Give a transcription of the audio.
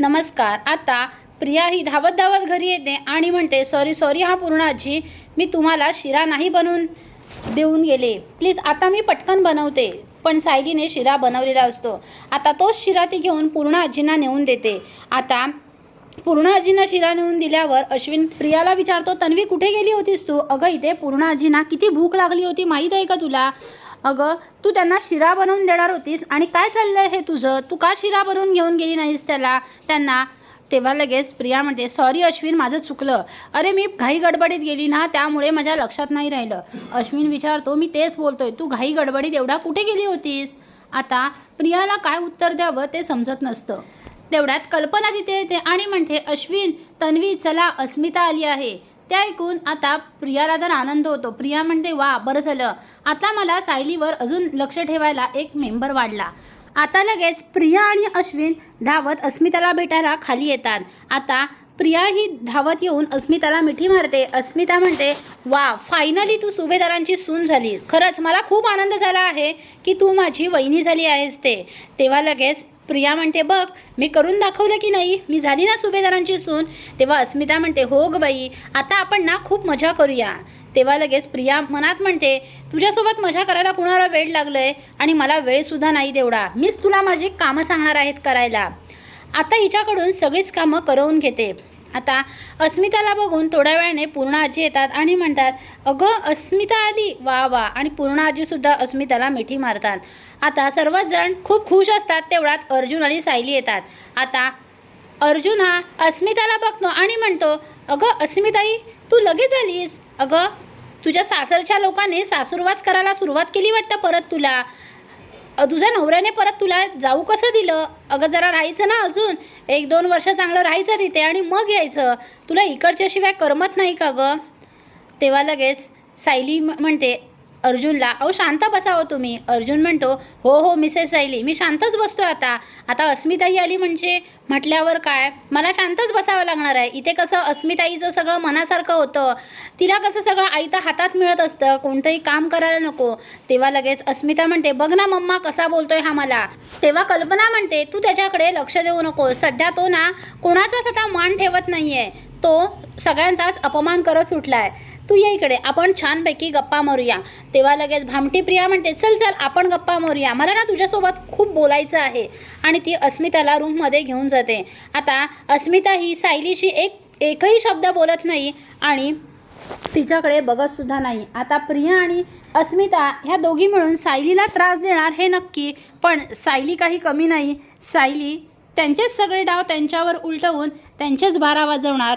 नमस्कार. आता प्रिया ही धावत धावत घरी येते आणि म्हणते सॉरी सॉरी हा पूर्ण आजी मी तुम्हाला शिरा नाही बनवून देऊन गेले. प्लीज आता मी पटकन बनवते. पण सायलीने शिरा बनवलेला असतो. आता तोच शिरा ती घेऊन पूर्ण आजींना नेऊन देते. आता पूर्ण आजींना शिरा नेऊन दिल्यावर अश्विन प्रियाला विचारतो तन्वी कुठे गेली होतीस तू? अगं इथे पूर्ण आजींना किती भूक लागली होती माहीत आहे का तुला? अगं तू त्यांना शिरा बनवून देणार होतीस आणि काय चाललं हे तुझं? तू का शिरा बनवून घेऊन गेली नाहीस त्याला? त्यांना? तेव्हा लगेच प्रिया म्हणते सॉरी अश्विन माझं चुकलं. अरे मी घाई गडबडीत गेली ना त्यामुळे माझ्या लक्षात नाही राहिलं. अश्विन विचारतो मी तेच बोलतोय. तू घाई गडबडीत एवढा कुठे गेली होतीस? आता प्रियाला काय उत्तर द्यावं ते समजत नसतं. तेवढ्यात कल्पना तिथे येते आणि म्हणते अश्विन तन्वी चला अस्मिता आली आहे. ते ऐकून आता प्रियाला जर आनंद होतो. प्रिया म्हणते वा बरं झालं. आता मला सायलीवर अजून लक्ष ठेवायला एक मेंबर वाढला. आता लगेच प्रिया आणि अश्विन धावत अस्मिताला भेटायला खाली येतात. आता प्रिया ही धावत येऊन अस्मिताला मिठी मारते. अस्मिता म्हणते वा फायनली तू सुभेदारांची सून झालीस. खरंच मला खूप आनंद झाला आहे की तू माझी वहिनी झाली आहेस ते. तेव्हा लगेच प्रिया म्हणते बघ मी करून दाखवलं की नाही? मी झाली ना सुभेदारांची सून? तेव्हा अस्मिता म्हणते हो ग बाई आता आपण ना खूप मजा करूया. तेव्हा लगेच प्रिया मनात म्हणते तुझ्यासोबत मजा करायला कुणाला वेळ लागलं आहे आणि मला वेळसुद्धा नाही तेवढा. मीच तुला माझी कामं सांगणार आहेत करायला. आता हिच्याकडून सगळीच कामं करवून घेते. आता अस्मिताला बघून थोड्या वेळाने पूर्ण आजी येतात आणि म्हणतात अगं अस्मिता आली. वा वा. आणि पूर्ण आजीसुद्धा अस्मिताला मिठी मारतात. आता सर्वच जण खूप खुश असतात तेवढ्यात अर्जुन आणि सायली येतात. आता अर्जुन हा अस्मिताला बघतो आणि म्हणतो अगं अस्मिताई तू लगेच आलीस? अगं तुझ्या सासरच्या लोकांनी सासूरवास करायला सुरुवात केली वाटतं परत तुला? तुझ्या नवऱ्याने परत तुला जाऊ कसं दिलं? अगं जरा राहायचं ना अजून. एक दोन वर्ष चांगलं राहायचं तिथे आणि मग यायचं. तुला इकडच्याशिवाय करमत नाही का गं? तेव्हा लगेच सायली म- म्हणते अर्जुनला अहो शांत बसावं हो तुम्ही. अर्जुन म्हणतो हो हो मिसेस सायली मी शांतच बसतो आता. आता अस्मिताई आली म्हणजे? म्हटल्यावर काय? मला शांतच बसावं लागणार आहे. इथे कसं अस्मिताईचं सगळं मनासारखं होतं. तिला कसं सगळं आईतं हातात मिळत असतं. कोणतंही काम करायला नको. तेव्हा लगेच अस्मिता म्हणते बघ ना मम्मा कसा बोलतोय हा मला. तेव्हा कल्पना म्हणते तू त्याच्याकडे लक्ष देऊ नको सध्या तो ना कोणाचाच आता मान ठेवत नाही आहे तो सगळ्यांचाच अपमान करत सुटला आहे तू या इकडे. आपण छानपैकी गप्पा मारूया. तेव्हा लगेच भामटी प्रिया म्हणते चल चल आपण गप्पा मारूया. मला ना तुझ्यासोबत खूप बोलायचं आहे. आणि ती अस्मिताला रूममध्ये घेऊन जाते. आता अस्मिता ही सायलीशी एक एकही शब्द बोलत नाही आणि तिच्याकडे बघतसुद्धा नाही. आता प्रिया आणि अस्मिता ह्या दोघी मिळून सायलीला त्रास देणार हे नक्की पण सायली काही कमी नाही. सायली त्यांचेच सगळे डाव त्यांच्यावर उलटवून त्यांचेच बारा वाजवणार.